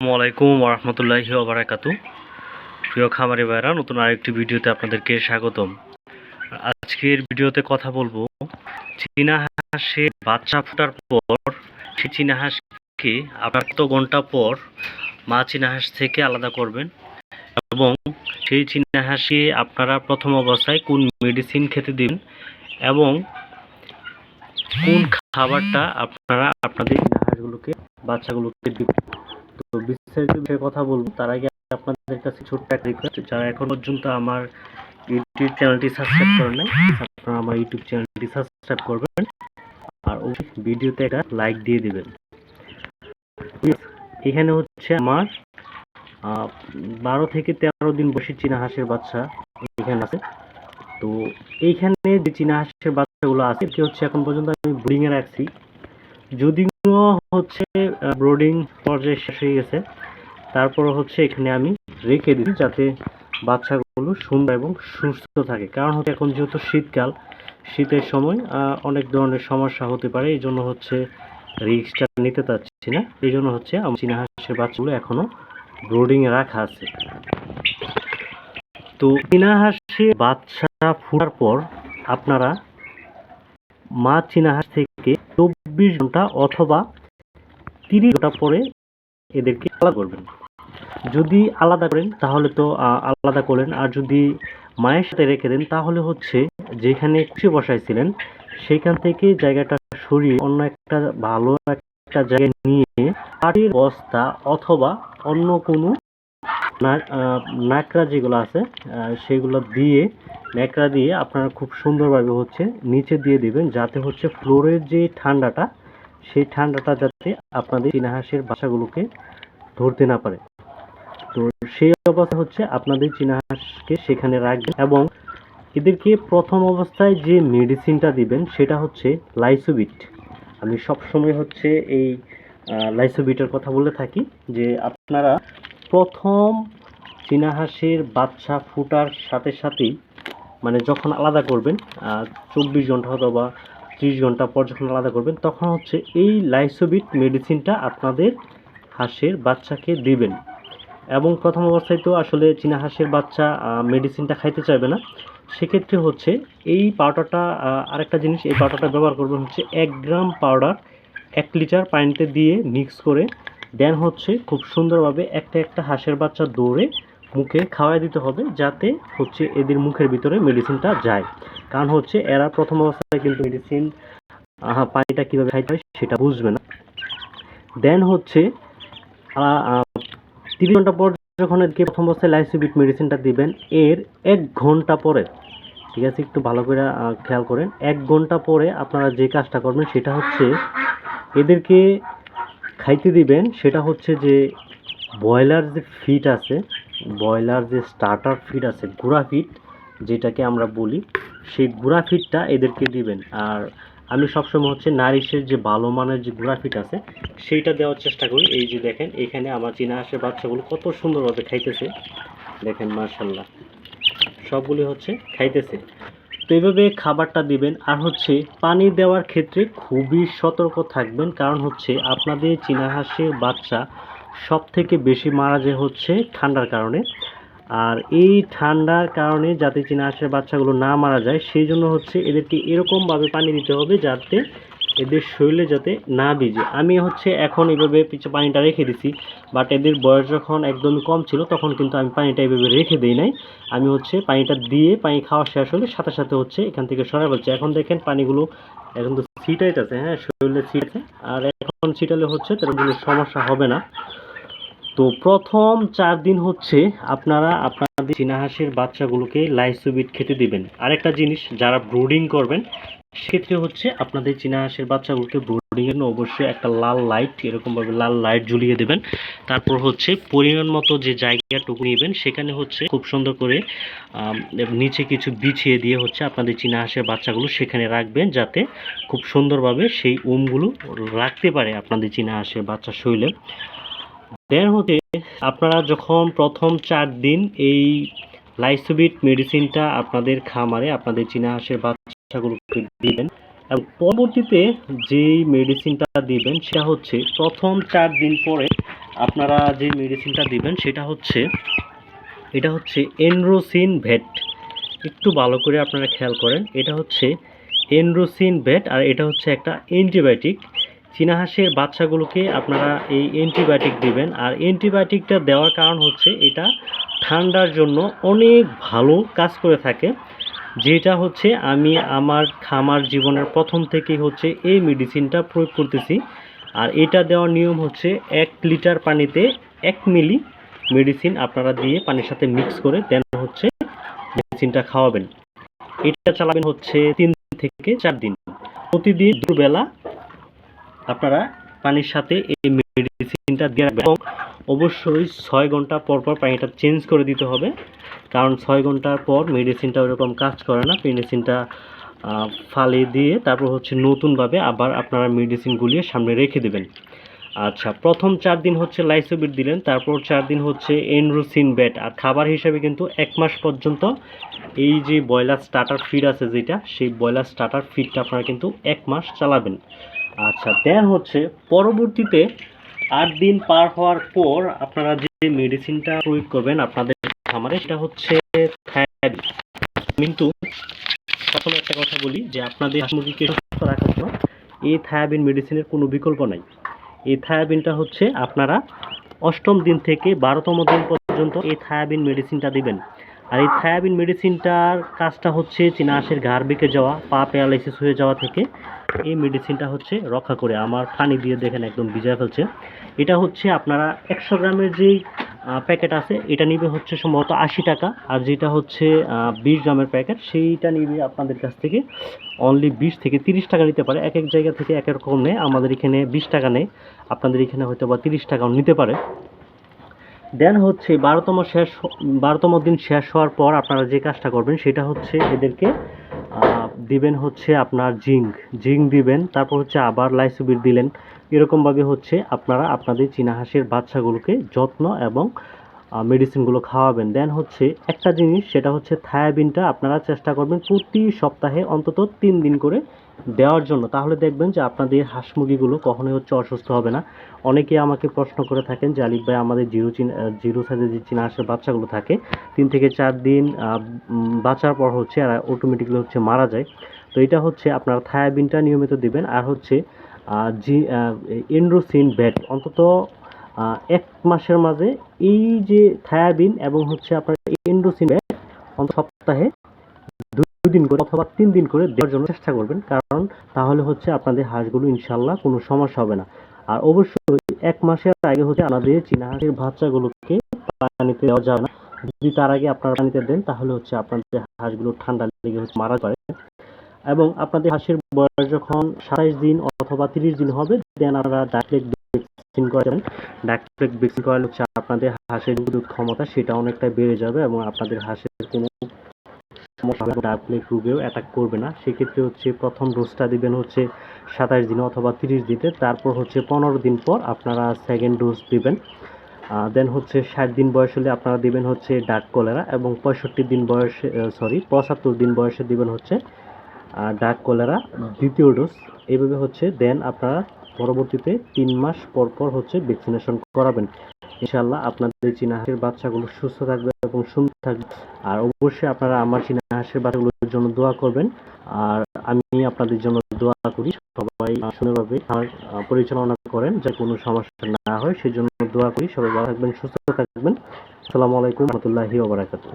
আসসালামু আলাইকুম ওরহমতুল্লাহি ওবরাকাতু প্রিয় খামারি ভাইরা নতুন আরেকটি ভিডিওতে আপনাদেরকে স্বাগতম। আজকের ভিডিওতে কথা বলব, চীনা হাঁসের বাচ্চা ফোটার পর সেই চীনা হাঁসকে আপনার কত ঘণ্টা পর মা চীনা হাঁস থেকে আলাদা করবেন? এবং সেই চীনা হাঁসকে আপনারা প্রথম অবস্থায় কোন মেডিসিন খেতে দিন এবং কোন খাবারটা আপনারা আপনাদের চীনা হাঁসগুলোকে, বাচ্চাগুলোকে দিবেন তো বিস্তারিত বিষয়ে কথা বলব। তার আগে আপনাদের কাছে ছোট্ট একটা রিকোয়েস্ট যারা এখন পর্যন্ত আমার ইউটিউব চ্যানেলটি সাবস্ক্রাইব করেন নাই, আপনারা আমার ইউটিউব চ্যানেলটি সাবস্ক্রাইব করবেন আর অবশ্যই ভিডিওতে একটা লাইক দিয়ে দিবেন। এখানে হচ্ছে আমার বারো থেকে তেরো দিন বসে চীনা হাঁসের বাচ্চা এখানে আছে। তো এইখানে যে চীনা হাঁসের বাচ্চাগুলো আছে, এটি হচ্ছে এখন পর্যন্ত আমি ব্রিডিংয়ে রাখছি। যদিও হচ্ছে ব্রোডিং পর্যায়ে শেষ হয়ে গেছে। তারপর হচ্ছে এখানে আমি রেখে দিই যাতে বাচ্চাগুলো সুন্দর এবং সুস্থ থাকে। কারণ হচ্ছে এখন যেহেতু শীতকাল, শীতের সময় অনেক ধরনের সমস্যা হতে পারে। এই জন্য হচ্ছে রিস্কটা নিতে চাচ্ছি না। এই জন্য হচ্ছে আমার চীনা হাঁসের বাচ্চাগুলো এখনও ব্রোডিংয়ে রাখা আছে। তো চীনা হাঁসের বাচ্চা ফোটার পর আপনারা মা চীনা হাঁস থেকে চব্বিশ ঘণ্টা অথবা তিরিশ ঘণ্টা পরে এদেরকে আলাদা করবেন। যদি আলাদা করেন, তাহলে তো আলাদা করলেন আর যদি মায়ের সাথে রেখে দেন, তাহলে হচ্ছে যেখানে খুশি বসাইছিলেন, সেখান থেকে জায়গাটা সরিয়ে অন্য একটা ভালো একটা জায়গায় নিয়ে পাটির বস্তা অথবা অন্য কোনো ন্যাকড়া যেগুলো আছে সেগুলো দিয়ে ন্যাকড়া দিয়ে আপনারা খুব সুন্দরভাবে হচ্ছে নিচে দিয়ে দিবেন, যাতে হচ্ছে ফ্লোরের যে ঠান্ডাটা, সেই ঠান্ডাটা যাতে আপনাদের চীনা হাঁসের বাসাগুলোকে ধরতে না পারে। তো সেই অবস্থা হচ্ছে আপনাদের চীনা হাঁসকে সেখানে রাখবেন এবং এদেরকে প্রথম অবস্থায় যে মেডিসিনটা দিবেন, সেটা হচ্ছে লাইসোবিট। আমি সবসময় হচ্ছে এই লাইসোবিটের কথা বলে থাকি যে আপনারা প্রথম চীনা হাঁসের বাচ্চা ফুটার সাথে সাথেই মানে যখন আলাদা করবেন চব্বিশ ঘণ্টা অথবা ত্রিশ ঘণ্টা পর যখন আলাদা করবেন, তখন হচ্ছে এই লাইসোবিট মেডিসিনটা আপনাদের হাঁসের বাচ্চাকে দিবেন। এবং প্রথম অবস্থায় তো আসলে চীনা হাঁসের বাচ্চা মেডিসিনটা খাইতে চাইবে না। সেক্ষেত্রে হচ্ছে এই পাউডারটা আরেকটা জিনিস, এই পাউডারটা ব্যবহার করবেন হচ্ছে এক গ্রাম পাউডার এক লিটার পানিতে দিয়ে মিক্স করে দেন হচ্ছে খুব সুন্দরভাবে একটা একটা হাঁসের বাচ্চা দৌড়ে মুখে খাওয়াই দিতে হবে যাতে হচ্ছে এদের মুখের ভিতরে মেডিসিনটা যায়। কারণ হচ্ছে এরা প্রথম অবস্থায় কিন্তু মেডিসিন পানিটা কীভাবে খাইতে হয় সেটা বুঝবে না। দেন হচ্ছে তিরিশ ঘণ্টা পর যখন এদেরকে প্রথম অবস্থায় লাইসোবিট মেডিসিনটা দিবেন, এর এক ঘণ্টা পরে, ঠিক আছে, একটু ভালো করে খেয়াল করেন, এক ঘণ্টা পরে আপনারা যে কাজটা করবেন সেটা হচ্ছে এদেরকে খাইতে দিবেন, সেটা হচ্ছে যে ব্রয়লার যে ফিট আছে, ব্রয়লার যে স্টার্টার ফিড আছে, গুঁড়া ফিট যেটাকে আমরা বলি, সেই গুঁড়া ফিটটা এদেরকে দিবেন। আর আমি সবসময় হচ্ছে নারিশের যে ভালো মানের যে গুঁড়া ফিট আছে, সেইটা দেওয়ার চেষ্টা করি। এই যে দেখেন, এখানে আমার চীনা হাঁসের বাচ্চাগুলো কত সুন্দরভাবে খাইতেছে। দেখেন মার্শাল্লাহ সবগুলি হচ্ছে খাইতেছে। তো খাবারটা দিবেন। আর হচ্ছে পানি দেওয়ার ক্ষেত্রে খুবই সতর্ক থাকবেন। কারণ হচ্ছে আপনাদের চীনাহাসের বাচ্চা সব থেকে বেশি মারা যায় হচ্ছে ঠান্ডার কারণে। আর এই ঠান্ডার কারণে যাতে চীনাহাসের বাচ্চাগুলো না মারা যায়, সেই জন্য হচ্ছে এদেরকে এরকমভাবে পানি দিতে হবে যাতে এদের শরীরে যাতে না ভিজে। আমি হচ্ছে এখন এইভাবে পিছে পানিটা রেখে দিছি বাট এদের বয়স যখন একদমই কম ছিল, তখন কিন্তু আমি পানিটা এইভাবে রেখে দিই নাই। আমি হচ্ছে পানিটা দিয়ে পানি খাওয়া শেষ হলে সাথে সাথে হচ্ছে এখান থেকে সরাই বলছে এখন দেখেন পানিগুলো এখন তো ছিটাইতেছে হ্যাঁ শরীরে ছিটছে আর এখন ছিটালে হচ্ছে তার কোনো সমস্যা হবে না। তো প্রথম চার দিন হচ্ছে আপনারা আপনাদের চীনা হাঁসের বাচ্চাগুলোকে লাইসোবিট খেতে দিবেন। আরেকটা জিনিস, যারা ব্রুডিং করবেন সেক্ষেত্রে হচ্ছে আপনাদের চীনা হাঁসের বাচ্চাগুলোকে ব্রুডিং এর জন্য অবশ্যই একটা লাল লাইট এরকমভাবে লাল লাইট ঝুলিয়ে দেবেন। তারপর হচ্ছে পরিমাণ মতো যে জায়গাটুকু নেবেন, সেখানে হচ্ছে খুব সুন্দর করে নিচে কিছু বিছিয়ে দিয়ে হচ্ছে আপনাদের চীনা হাঁসের বাচ্চাগুলো সেখানে রাখবেন যাতে খুব সুন্দরভাবে সেই উমগুলো রাখতে পারে আপনাদের চীনা হাঁসের বাচ্চার শরীরে দেন হচ্ছে আপনারা যখন প্রথম চার দিন এই লাইসোবিট মেডিসিনটা আপনাদের খামারে আপনাদের চীনা হাঁসের বাচ্চাগুলোকে দিবেন। এবং পরবর্তীতে যেই মেডিসিনটা দিবেন, সেটা হচ্ছে প্রথম চার দিন পরে আপনারা যে মেডিসিনটা দিবেন, সেটা হচ্ছে, এটা হচ্ছে এনরোসিন ভেট। একটু ভালো করে আপনারা খেয়াল করেন, এটা হচ্ছে এনরোসিন ভেট আর এটা হচ্ছে একটা অ্যান্টিবায়োটিক। চীনা হাঁসের বাচ্চাগুলোকে আপনারা এই অ্যান্টিবায়োটিক দিবেন আর অ্যান্টিবায়োটিকটা দেওয়ার কারণ হচ্ছে এটা ঠান্ডার জন্য অনেক ভালো কাজ করে থাকে। যেটা হচ্ছে আমি আমার খামার জীবনের প্রথম থেকেই হচ্ছে এই মেডিসিনটা প্রয়োগ করতেছি। আর এটা দেওয়ার নিয়ম হচ্ছে এক লিটার পানিতে এক মিলি মেডিসিন আপনারা দিয়ে পানির সাথে মিক্স করে দেন হচ্ছে মেডিসিনটা খাওয়াবেন। এটা চালাবেন হচ্ছে তিন থেকে চার দিন। প্রতিদিন দুবেলা আপনারা পানির সাথে এই মেডিসিনটা দিয়ে রাখবেন। এবং অবশ্যই ছয় ঘণ্টা পর পর পানিটা চেঞ্জ করে দিতে হবে। কারণ ছয় ঘণ্টার পর মেডিসিনটা ওরকম কাজ করে না। মেডিসিনটা ফালি দিয়ে তারপর হচ্ছে নতুনভাবে আবার আপনারা মেডিসিন গুলিয়ে সামনে রেখে দেবেন। আচ্ছা প্রথম চার দিন হচ্ছে লাইসোবিট দিলেন, তারপর চার দিন হচ্ছে এনরোসিন ব্যাট। আর খাবার হিসাবে কিন্তু এক মাস পর্যন্ত এই যে ব্রয়লার স্টার্টার ফিড আছে যেটা, সেই ব্রয়লার স্টার্টার ফিডটা আপনারা কিন্তু এক মাস চালাবেন। আচ্ছা দেন হচ্ছে পরবর্তীতে আট দিন পার হওয়ার পর আপনারা যে মেডিসিনটা প্রয়োগ করবেন আপনাদের খামারে, সেটা হচ্ছে। কিন্তু প্রথমে একটা কথা বলি যে আপনাদের মুরগিকে সুস্থ রাখার জন্য এই থায়াবিন মেডিসিনের কোনো বিকল্প নাই এই থায়াবিনটা হচ্ছে আপনারা অষ্টম দিন থেকে বারোতম দিন পর্যন্ত এই থায়াবিন মেডিসিনটা দিবেন আর এই থায়াবিন মেডিসিনটার কাজটা হচ্ছে চীনা হাঁসের ঘাড় বেঁকে যাওয়া, পা প্যারালাইসিস হয়ে যাওয়া থেকে। এই মেডিসিনটা হচ্ছে রক্ষা করে আমার পানি দিয়ে দেখেন একদম ভিজা ফেলছে। এটা হচ্ছে আপনারা একশো গ্রামের যেই প্যাকেট আছে, এটা নিবে হচ্ছে সম্ভবত আশি টাকা। আর যেটা হচ্ছে বিশ গ্রামের প্যাকেট, সেইটা নিবে আপনাদের কাছ থেকে অনলি বিশ থেকে তিরিশ টাকা নিতে পারে। এক এক জায়গা থেকে এক এক রকম নেয়। আমাদের এখানে বিশ টাকা নেয়। আপনাদের এখানে হয়তো বা তিরিশ টাকাও নিতে পারে। দেন হচ্ছে বারোতম শেষ বারোতম দিন শেষ হওয়ার পর আপনারা যে কাজটা করবেন সেটা হচ্ছে এদেরকে দিবেন হচ্ছে আপনার জিঙ্ক। জিঙ্ক দিবেন, তারপর হচ্ছে আবার লাইসুবির দিলেন। এরকমভাবে হচ্ছে আপনারা আপনাদের চীনা হাঁসের বাচ্চাগুলোকে যত্ন এবং মেডিসিনগুলো খাওয়াবেন। দেন হচ্ছে একটা জিনিস, সেটা হচ্ছে থায়াবিনটা আপনারা চেষ্টা করবেন প্রতি সপ্তাহে অন্তত তিন দিন করে দেওয়ার জন্য। তাহলে দেখবেন যে আপনাদের হাঁস মুরগিগুলো কখনোই হচ্ছে অসুস্থ হবে না। অনেকে আমাকে প্রশ্ন করে থাকেন যে, আলিফ ভাই, আমাদের জিরো চিন, জিরো সাইজের যে চীনা হাঁসের বাচ্চাগুলো থাকে, তিন থেকে চার দিন বাঁচার পর হচ্ছে আর অটোমেটিকলি হচ্ছে মারা যায়। তো এটা হচ্ছে আপনার থায়াবিনটা নিয়মিত দিবেন। আর হচ্ছে জি এন্ড্রোসিন ব্যাট, অন্তত এক মাসের মাঝে এই যে থায়াবিন এবং হচ্ছে আপনার এন্ড্রোসিন অন্তত সপ্তাহে দিন করে অথবা তিন দিন করে দেওয়ার জন্য চেষ্টা করবেন, কারণ তাহলে হচ্ছে আপনাদের হাঁসগুলো ইনশাল্লাহ কোনো সমস্যা হবে না। আর অবশ্যই এক মাসের আগে হচ্ছে আমাদের চীনা হাঁসের বাচ্চাগুলোকে পানিতে দেওয়া যাবে না। যদি তার আগে আপনারা পানিতে দেন, তাহলে হচ্ছে আপনাদের হাঁসগুলো ঠান্ডা লেগে হচ্ছে মারা পারে এবং আপনাদের হাঁসের বয়স যখন সাতাইশ দিন অথবা তিরিশ দিন হবে দেন আপনারা ডাকলেক ভ্যাকসিন করাবেন। ডাকলেক ভ্যাকসিন করালে হচ্ছে আপনাদের হাঁসের প্রতিরোধ ক্ষমতা সেটা অনেকটাই বেড়ে যাবে এবং আপনাদের হাঁসের কোনো ডাকলেক রোগেও অ্যাটাক করবে না। সেক্ষেত্রে হচ্ছে প্রথম ডোজটা দিবেন হচ্ছে সাতাশ দিন অথবা তিরিশ দিতে। তারপর হচ্ছে পনেরো দিন পর আপনারা সেকেন্ড ডোজ দিবেন। দেন হচ্ছে ষাট দিন বয়স হলে আপনারা দিবেন হচ্ছে ডাক কলেরা এবং পঁয়ষট্টি দিন বয়সে সরি পঁচাত্তর দিন বয়সে দিবেন হচ্ছে ডাক কলেরা দ্বিতীয় ডোজ এইভাবে হচ্ছে দেন আপনারা পরবর্তীতে তিন মাস পর পর হচ্ছে ভ্যাকসিনেশন করাবেন। ইনশাল্লাহ আপনাদের চীনা হাঁসের বাচ্চাগুলো সুস্থ থাকবে এবং সুন্দর থাকবে। আর অবশ্যই আপনারা আমার চীনা হাঁসের বাচ্চাগুলোর জন্য দোয়া করবেন। আর আমি আপনাদের জন্য দোয়া করি। সবাই সুন্দরভাবে আমার পরিচালনা করেন যাতে কোনো সমস্যা না হয়। সেই জন্য দোয়া করি। সবাই ভালো থাকবেন সুস্থ থাকবেন। আসসালামু আলাইকুম রহমতুল্লাহি ওবরাকাতুহ